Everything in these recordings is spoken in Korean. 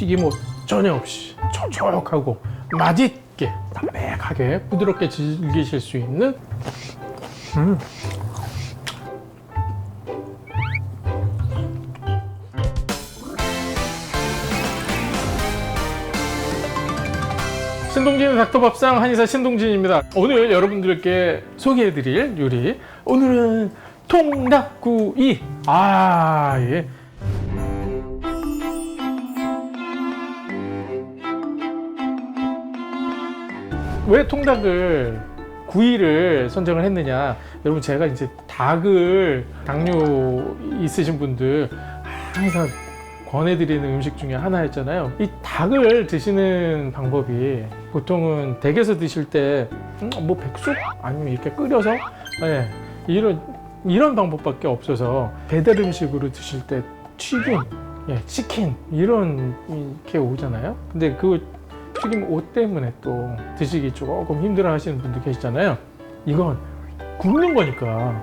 튀김옷 전혀 없이 촉촉하고 맛있게 담백하게 부드럽게 즐기실 수 있는 음. 신동진 닥터밥상 한의사 신동진입니다. 오늘 여러분들께 소개해드릴 요리 오늘은 통닭구이 아 예. 왜 통닭을 구이를 선정을 했느냐? 여러분 제가 이제 닭을 당뇨 있으신 분들 항상 권해드리는 음식 중에 하나였잖아요. 이 닭을 드시는 방법이 보통은 댁에서 드실 때 뭐 백숙? 아니면 이렇게 끓여서? 예, 이런 이런 방법밖에 없어서 배달 음식으로 드실 때 튀김 예, 치킨 이런 게 오잖아요. 근데 그 튀김 옷 때문에 또 드시기 조금 힘들어 하시는 분들 계시잖아요. 이건 굽는 거니까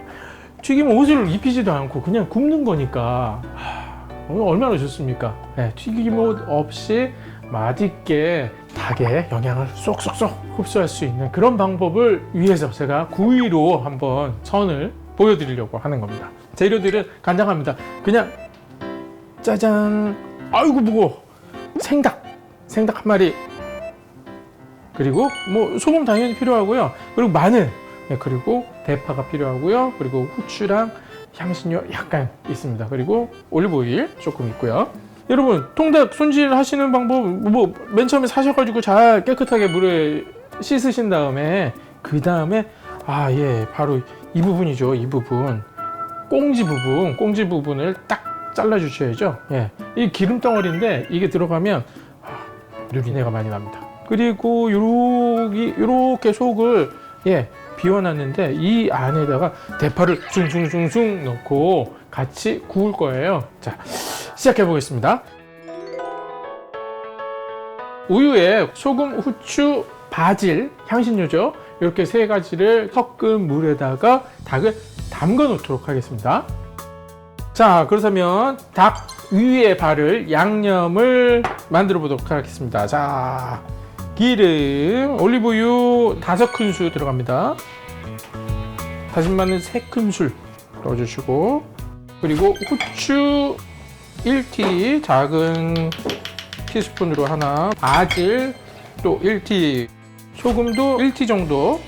튀김 옷을 입히지도 않고 그냥 굽는 거니까 하, 얼마나 좋습니까? 네, 튀김 옷 없이 맛있게 닭의 영양을 쏙쏙쏙 흡수할 수 있는 그런 방법을 위해서 제가 구이로 한번 선을 보여드리려고 하는 겁니다. 재료들은 간단합니다. 그냥 짜잔 아이고 무거워 생닭 생닭 한 마리 그리고 뭐 소금 당연히 필요하고요. 그리고 마늘, 네, 그리고 대파가 필요하고요. 그리고 후추랑 향신료 약간 있습니다. 그리고 올리브오일 조금 있고요. 여러분 통닭 손질 하시는 방법 뭐 맨 처음에 사셔가지고 잘 깨끗하게 물에 씻으신 다음에 그 다음에 아 예 바로 이 부분이죠 이 부분 꽁지 부분 꽁지 부분을 딱 잘라 주셔야죠 예이 기름 덩어리인데 이게 들어가면 아, 누리내가 많이 납니다 그리고 요렇게, 요렇게 속을 예 비워놨는데 이 안에다가 대파를 숭숭숭숭 넣고 같이 구울 거예요. 자 시작해 보겠습니다. 우유에 소금, 후추, 바질, 향신료죠. 이렇게 세 가지를 섞은 물에다가 닭을 담가 놓도록 하겠습니다. 자, 그렇다면 닭 위에 바를 양념을 만들어 보도록 하겠습니다. 자, 기름, 올리브유 다섯 큰술 들어갑니다. 다진 마늘 세 큰술 넣어주시고 그리고 후추 1티 작은 티스푼으로 하나 바질 또 1티 소금도 1티 정도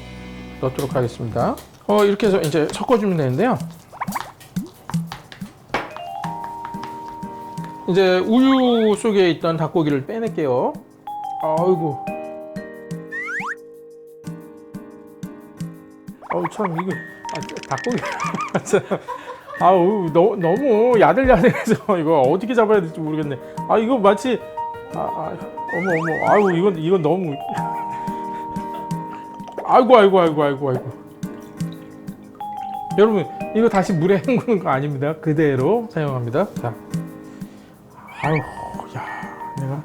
넣도록 하겠습니다. 어, 이렇게 해서 이제 섞어주면 되는데요. 이제 우유 속에 있던 닭고기를 빼낼게요. 아이고. 어우 참 이거 아, 닭고기. 아우 너, 너무 야들야들해서 이거 어떻게 잡아야 될지 모르겠네. 아 이거 마치 아, 아 어머 어머 아이고 이건 이건 너무 아이고 아이고 아이고 아이고 아이고 여러분 이거 다시 물에 헹구는 거 아닙니다. 그대로 사용합니다. 자, 아유 야 내가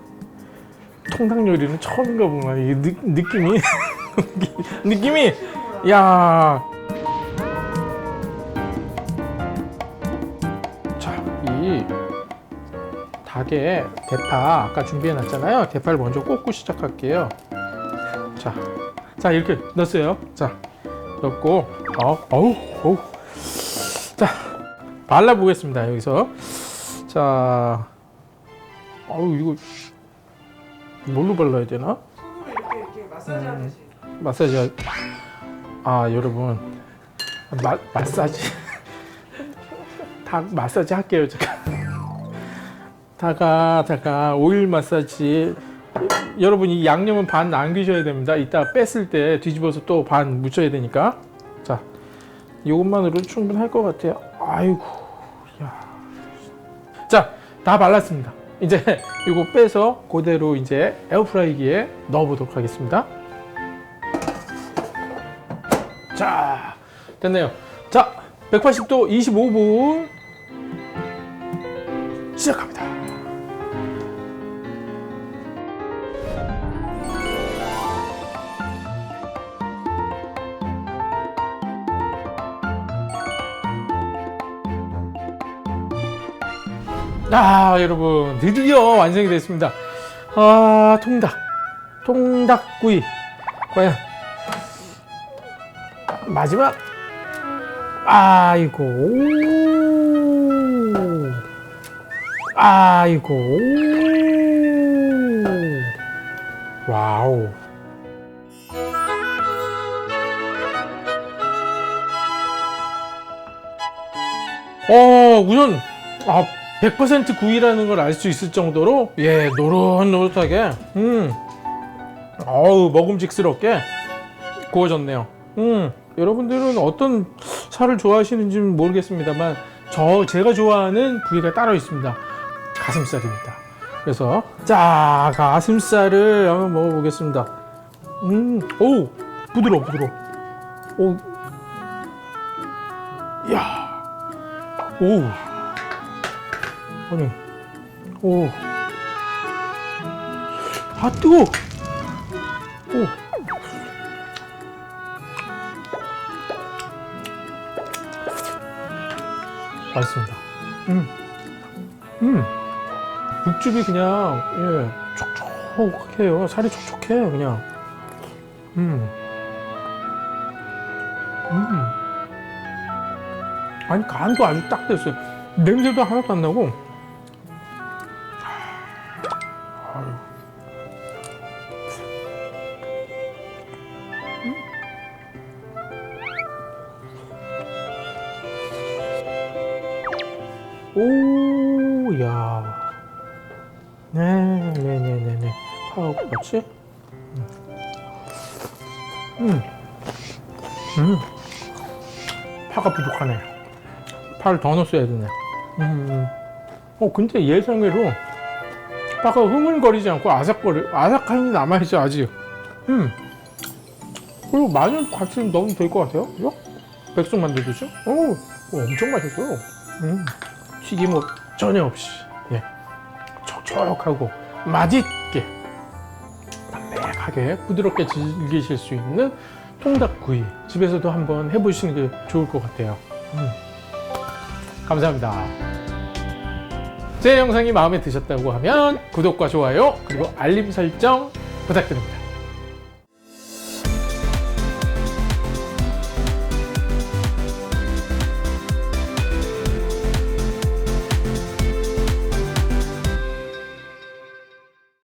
통닭 요리는 처음인가 보구나. 이 느, 느낌이 느낌이 야. 자, 이 닭에 대파 아까 준비해 놨잖아요. 대파를 먼저 꽂고 시작할게요. 자, 자 이렇게 넣었어요. 자, 넣고 어, 어우, 어우. 자, 발라 보겠습니다. 여기서 자, 어우 이거 뭘로 발라야 되나? 손으로 이렇게 이렇게 마사지 하듯이 마사지 아 여러분. 마, 마사지. 닭 마사지 할게요 제가. 다가 다가 오일 마사지. 여러분 이 양념은 반 남기셔야 됩니다. 이따 뺐을 때 뒤집어서 또 반 묻혀야 되니까. 자 이것만으로 충분할 것 같아요. 아이고 야자다 발랐습니다. 이제 이거 빼서 그대로 이제 에어프라이기에 넣어 보도록 하겠습니다 자, 됐네요. 자, 180도 25분 시작합니다. 아, 여러분, 드디어 완성이 됐습니다. 아, 통닭. 통닭구이. 과연. 마지막. 아이고. 아이고. 와우. 어, 우선, 아, 100% 구이라는 걸 알 수 있을 정도로, 예, 노릇노릇하게, 음, 어우, 먹음직스럽게 구워졌네요. 음, 여러분들은 어떤 살을 좋아하시는지 는 모르겠습니다만, 저, 제가 좋아하는 부위가 따로 있습니다. 가슴살입니다. 그래서, 자, 가슴살을 한번 먹어보겠습니다. 음, 오, 부드러워, 부드러워. 오, 이야. 오. 아니. 오. 아, 뜨거! 오. 맛있습니다. 음. 음. 육즙이 그냥, 예, 촉촉해요. 살이 촉촉해, 그냥. 음. 음. 아니 간도 아주 딱 됐어요. 냄새도 하나도 안 나고. 오, 야. 네, 네, 네, 네, 네. 파하고 같이. 음. 음. 파가 부족하네. 파를 더 넣었어야 되네. 음. 어, 근데 예상외로 파가 흐물거리지 않고 아삭거리, 아삭함이 남아있어, 아직. 음. 그리고 마늘 같이 넣으면 될 것 같아요. 그죠? 백숙 만들듯이. 오, 오, 엄청 맛있어요. 음. 튀김 뭐 전혀 없이. 예. 촉촉하고 맛있게 담백하게 부드럽게 즐기실 수 있는 통닭구이 집에서도 한번 해보시는 게 좋을 것 같아요. 음. 감사합니다. 제 영상이 마음에 드셨다고 하면 구독과 좋아요 그리고 알림 설정 부탁드립니다.